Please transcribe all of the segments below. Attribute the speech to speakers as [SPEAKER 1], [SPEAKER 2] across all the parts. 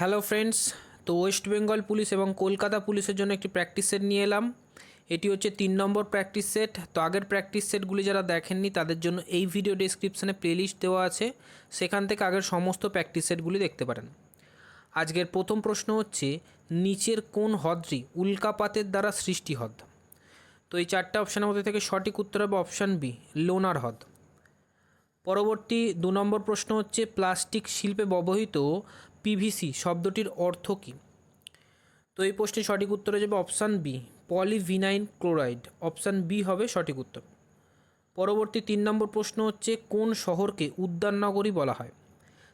[SPEAKER 1] Hello friends তো West Bengal police এবং কলকাতা পুলিশের জন্য একটি প্র্যাকটিস সেট নিয়ে এলাম। এটি হচ্ছে তিন নম্বর প্র্যাকটিস সেট তো আগের প্র্যাকটিস সেটগুলি যারা দেখেননি, তাদের জন্য এই ভিডিও ডেসক্রিপশানে প্লেলিস্ট দেওয়া আছে। সেখান থেকে আগের সমস্ত প্র্যাকটিস সেটগুলি দেখতে পারেন। আজকের প্রথম প্রশ্ন হচ্ছে, নিচের কোন হ্রদটি উল্কাপাতের দ্বারা সৃষ্টি হ্রদ? তো এই চারটে অপশানের মধ্যে থেকে সঠিক উত্তর হবে অপশান বি লোনার হ্রদ। পরবর্তী দু নম্বর প্রশ্ন হচ্ছে, প্লাস্টিক শিল্পে ব্যবহৃত পিভিসি শব্দটির অর্থ কী? তো এই প্রশ্নের সঠিক উত্তর হয়ে যাবে option B polyvinyl chloride option B হবে সঠিক উত্তর। পরবর্তী তিন নম্বর প্রশ্ন হচ্ছে, কোন শহরকে উদ্যাননগরী বলা হয়?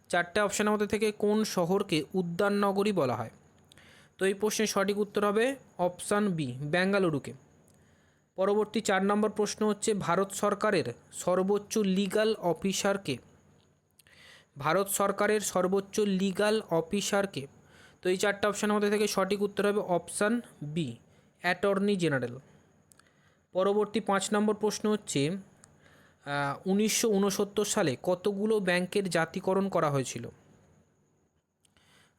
[SPEAKER 1] চারটে অপশানের মধ্যে থেকে কোন শহরকে উদ্যাননগরী বলা হয়? তো এই প্রশ্নের সঠিক উত্তর হবে অপশান বি বেঙ্গালুরুকে। পরবর্তী চার নম্বর প্রশ্ন হচ্ছে, ভারত সরকারের সর্বোচ্চ লিগ্যাল অফিসারকে ভারত সরকারের সর্বোচ্চ লিগ্যাল অফিসারকে তো এই চারটা অপশানের মধ্যে থেকে সঠিক উত্তর হবে অপশান বি অ্যাটর্নি জেনারেল পরবর্তী পাঁচ নম্বর প্রশ্ন হচ্ছে উনিশশো উনসত্তর সালে কতগুলো ব্যাংকের জাতিকরণ করা হয়েছিল?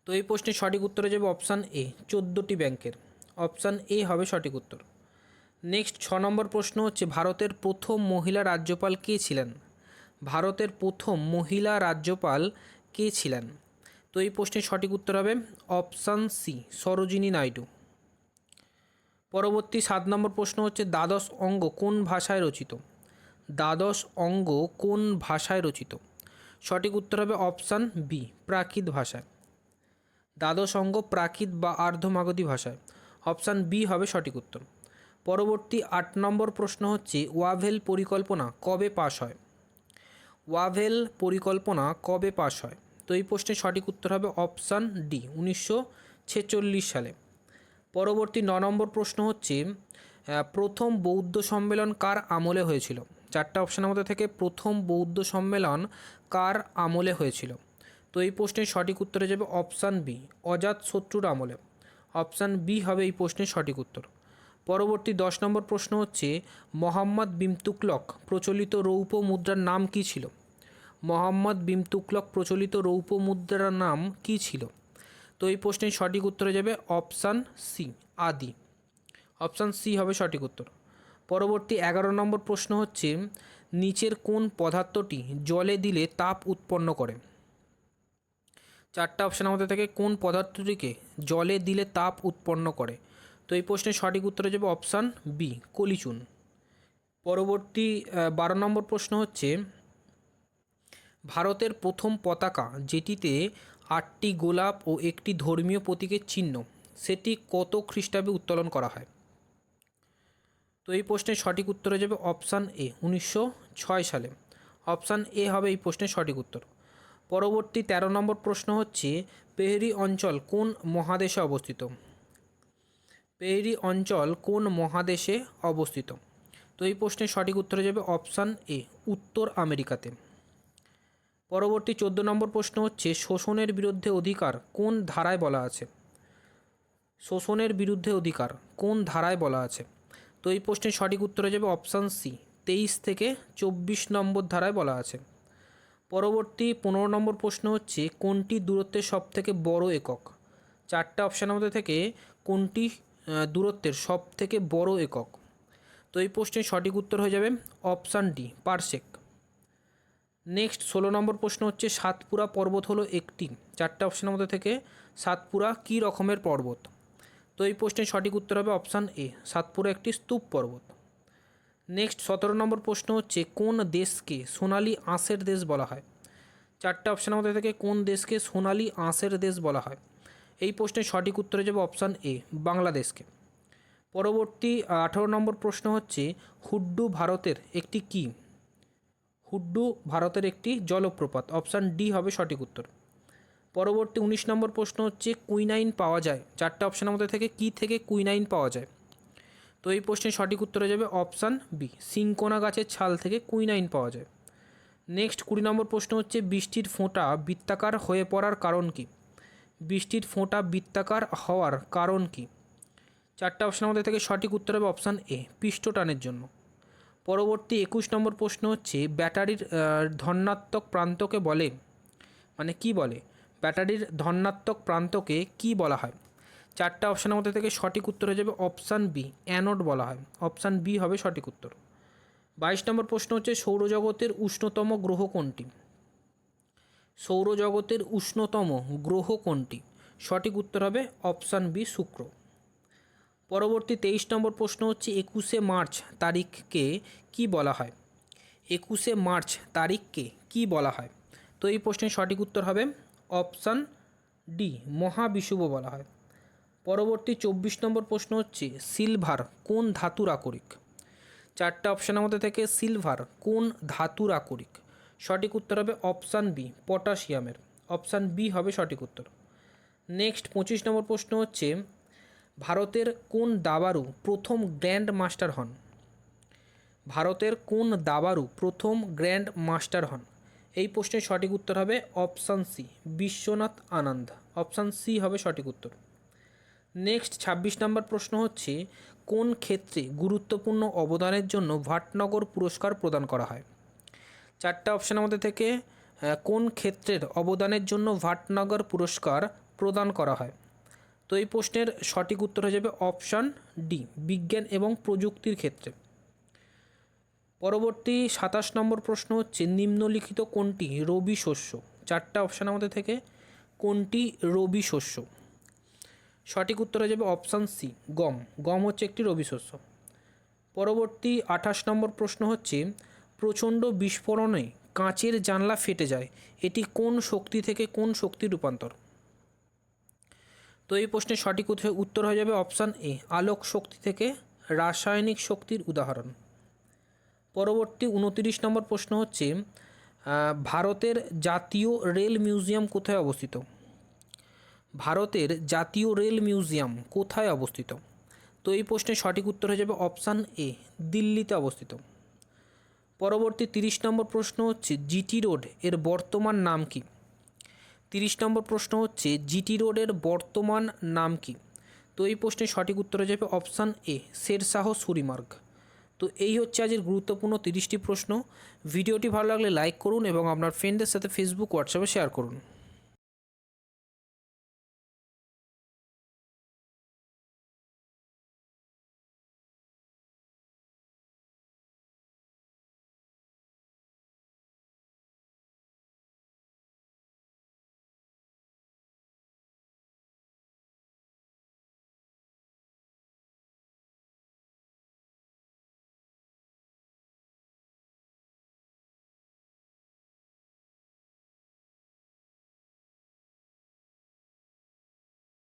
[SPEAKER 1] তো এই প্রশ্নের সঠিক উত্তরে যাবে অপশান এ চোদ্দোটি ব্যাংকের। অপশান এ হবে সঠিক উত্তর। নেক্সট ছ নম্বর প্রশ্ন হচ্ছে, ভারতের প্রথম মহিলা রাজ্যপাল কে ছিলেন? ভারতের প্রথম মহিলা রাজ্যপাল কে ছিলেন? তো এই প্রশ্নের সঠিক উত্তর হবে অপশান সি, সরোজিনী নাইডু। পরবর্তী সাত নম্বর প্রশ্ন হচ্ছে, দ্বাদশ অঙ্গ কোন ভাষায় রচিত? দ্বাদশ অঙ্গ কোন ভাষায় রচিত? সঠিক উত্তর হবে অপশান বি, প্রাকৃত ভাষায়। দ্বাদশ অঙ্গ প্রাকৃত বা আর্ধমাগধী ভাষায়। অপশান বি হবে সঠিক উত্তর। পরবর্তী আট নম্বর প্রশ্ন হচ্ছে, ওয়াভেল পরিকল্পনা কবে পাশ হয়? ওয়াভেল পরিকল্পনা কবে পাশ হয়? তো এই প্রশ্নের সঠিক উত্তর হবে অপশান ডি, উনিশশো ছেচল্লিশ সালে। পরবর্তী ন নম্বর প্রশ্ন হচ্ছে প্রথম বৌদ্ধ সম্মেলন কার আমলে হয়েছিল? চারটা অপশানের মধ্যে থেকে প্রথম বৌদ্ধ সম্মেলন কার আমলে হয়েছিল? তো এই প্রশ্নের সঠিক উত্তর যাবে অপশান বি, অজাত শত্রুর আমলে। অপশান বি হবে এই প্রশ্নের সঠিক উত্তর। পরবর্তী দশ নম্বর প্রশ্ন হচ্ছে, মোহাম্মদ বিন তুগলক প্রচলিত রৌপ্য মুদ্রার নাম কী ছিল? মোহাম্মদ বিন তুগলক প্রচলিত রৌপ্য মুদ্রার নাম কী ছিল? তো এই প্রশ্নের সঠিক উত্তর যাবে অপশান সি, আদি। অপশান সি হবে সঠিক উত্তর। পরবর্তী এগারো নম্বর প্রশ্ন হচ্ছে, নিচের কোন পদার্থটি জলে দিলে তাপ উৎপন্ন করে? চারটা অপশানের মধ্যে থেকে। কোন পদার্থটিকে জলে দিলে তাপ উৎপন্ন করে? তো এই প্রশ্নের সঠিক উত্তর যাবে অপশান বি কলিচুন। পরবর্তী বারো নম্বর প্রশ্ন হচ্ছে, ভারতের প্রথম পতাকা যেটিতে আটটি গোলাপ ও একটি ধর্মীয় প্রতীকের চিহ্ন, সেটি কত খ্রিস্টাব্দে উত্তোলন করা হয়? তো এই প্রশ্নের সঠিক উত্তর হয়ে যাবে অপশান এ উনিশশো ছয় সালে। অপশান এ হবে এই প্রশ্নের সঠিক উত্তর। পরবর্তী তেরো নম্বর প্রশ্ন হচ্ছে, পেহরি অঞ্চল কোন মহাদেশে অবস্থিত? পেহরি অঞ্চল কোন মহাদেশে অবস্থিত? তো এই প্রশ্নের সঠিক উত্তর হয়ে যাবে অপশান এ, উত্তর আমেরিকাতে। পরবর্তী চোদ্দ নম্বর প্রশ্ন হচ্ছে, শোষণের বিরুদ্ধে অধিকার কোন ধারায় বলা আছে? শোষণের বিরুদ্ধে অধিকার কোন ধারায় বলা আছে? তো এই প্রশ্নের সঠিক উত্তর হয়ে যাবে অপশান সি, তেইশ থেকে চব্বিশ নম্বর ধারায় বলা আছে। পরবর্তী পনেরো নম্বর প্রশ্ন হচ্ছে, কোনটি দূরত্বের সব থেকে বড় একক? চারটা অপশানের মধ্যে থেকে, কোনটি দূরত্বের সব থেকে বড় একক। তো এই প্রশ্নের সঠিক উত্তর হয়ে যাবে অপশান ডি পারসেক নেক্সট, ষোলো নম্বর প্রশ্ন হচ্ছে, সাতপুরা পর্বত হলো একটি। চারটা অপশানের মধ্যে থেকে সাতপুরা কী রকমের পর্বত? তো এই প্রশ্নের সঠিক উত্তর হবে অপশান এ, সাতপুরা একটি স্তূপ পর্বত। নেক্সট, সতেরো নম্বর প্রশ্ন হচ্ছে, কোন দেশকে সোনালি আঁশের দেশ বলা হয়? চারটা অপশানের মধ্যে থেকে কোন দেশকে সোনালি আঁশের দেশ বলা হয়? এই প্রশ্নের সঠিক উত্তর যাবে অপশান এ, বাংলাদেশকে। পরবর্তী আঠারো নম্বর প্রশ্ন হচ্ছে, হুড্ডু ভারতের একটি কী? হুড্ডু ভারতের একটি জলপ্রপাত। অপশান ডি হবে সঠিক উত্তর। পরবর্তী উনিশ নম্বর প্রশ্ন হচ্ছে, কুইনাইন পাওয়া যায়? চারটা অপশানের মধ্যে থেকে কি থেকে কুইনাইন পাওয়া যায়? তো এই প্রশ্নের সঠিক উত্তর যাবে অপশান বি, সিংকোনা গাছের ছাল থেকে কুইনাইন পাওয়া যায়। নেক্সট কুড়ি নম্বর প্রশ্ন হচ্ছে, বৃষ্টির ফোঁটা বৃত্তাকার হয়ে পড়ার কারণ কি? বৃষ্টির ফোঁটা বৃত্তাকার হওয়ার কারণ কি? চারটা অপশানের মধ্যে থেকে সঠিক উত্তর হবে অপশান এ, পিষ্টটানের জন্য। পরবর্তী একুশ নম্বর প্রশ্ন হচ্ছে, ব্যাটারির ধনাত্মক প্রান্তকে বলে মানে কি বলে? ব্যাটারির ধনাত্মক প্রান্তকে কি বলা হয়? চারটা অপশানের মধ্যে থেকে সঠিক উত্তর হয়ে যাবে অপশান বি, অ্যানোড বলা হয়। অপশান বি হবে সঠিক উত্তর। বাইশ নম্বর প্রশ্ন হচ্ছে, সৌরজগতের উষ্ণতম গ্রহ কোনটি? সৌরজগতের উষ্ণতম গ্রহ কোনটি? সঠিক উত্তর হবে অপশান বি, শুক্র। পরবর্তী তেইশ নম্বর প্রশ্ন হচ্ছে, একুশে মার্চ তারিখকে কি বলা হয়? একুশে মার্চ তারিখকে কি বলা হয়? তো এই প্রশ্নের সঠিক উত্তর হবে অপশান ডি, মহাবিষুব বলা হয়। পরবর্তী চব্বিশ নম্বর প্রশ্ন হচ্ছে, সিলভার কোন ধাতুর আকরিক? চারটা অপশানের মধ্যে থেকে, সিলভার কোন ধাতুর আকরিক? সঠিক উত্তর হবে অপশান বি, পটাশিয়ামের। অপশান বি হবে সঠিক উত্তর। নেক্সট পঁচিশ নম্বর প্রশ্ন হচ্ছে, ভারতের কোন দাবারু প্রথম গ্র্যান্ড মাস্টার হন? ভারতের কোন দাবারু প্রথম গ্র্যান্ড মাস্টার হন? এই প্রশ্নের সঠিক উত্তর হবে option C, Vishwanath Anand. Option C হবে সঠিক উত্তর। নেক্সট ছাব্বিশ নম্বর প্রশ্ন হচ্ছে, কোন ক্ষেত্রে গুরুত্বপূর্ণ অবদানের জন্য ভাটনগর পুরস্কার প্রদান করা হয়? চারটা অপশানের মধ্যে থেকে কোন ক্ষেত্রের অবদানের জন্য ভাটনগর পুরস্কার প্রদান করা হয়? তো এই প্রশ্নের সঠিক উত্তর হয়ে যাবে অপশান ডি বিজ্ঞান এবং প্রযুক্তির ক্ষেত্রে। পরবর্তী সাতাশ নম্বর প্রশ্ন হচ্ছে, নিম্নলিখিত কোনটি রবি শস্য? চারটা অপশান আমাদের থেকে, কোনটি রবি শস্য? সঠিক উত্তর হয়ে যাবে অপশান সি গম। গম হচ্ছে একটি রবি শস্য। পরবর্তী আঠাশ নম্বর প্রশ্ন হচ্ছে প্রচণ্ড বিস্ফোরণে কাঁচের জানলা ফেটে যায়। এটি কোন শক্তি থেকে কোন শক্তি রূপান্তর? তো এই প্রশ্নের সঠিক উত্তর- হয়ে যাবে অপশান এ, আলোক শক্তি থেকে রাসায়নিক শক্তির উদাহরণ। পরবর্তী উনতিরিশ নম্বর প্রশ্ন হচ্ছে ভারতের জাতীয় রেল মিউজিয়াম কোথায় অবস্থিত? ভারতের জাতীয় রেল মিউজিয়াম কোথায় অবস্থিত? তো এই প্রশ্নের সঠিক উত্তর হয়ে যাবে অপশান এ, দিল্লিতে অবস্থিত। পরবর্তী তিরিশ নম্বর প্রশ্ন হচ্ছে জিটি রোডের বর্তমান নাম কি? তিরিশ নম্বর প্রশ্ন হচ্ছে জিটি রোডের বর্তমান নাম কি? তো এই প্রশ্নের সঠিক উত্তর হয়ে যাবে অপশান এ, শেরশাহ সুরিমার্গ। তো এই হচ্ছে আজের গুরুত্বপূর্ণ তিরিশটি প্রশ্ন। ভিডিওটি ভালো লাগলে লাইক করুন এবং আপনার ফ্রেন্ডদের সাথে ফেসবুক হোয়াটসঅ্যাপে শেয়ার করুন।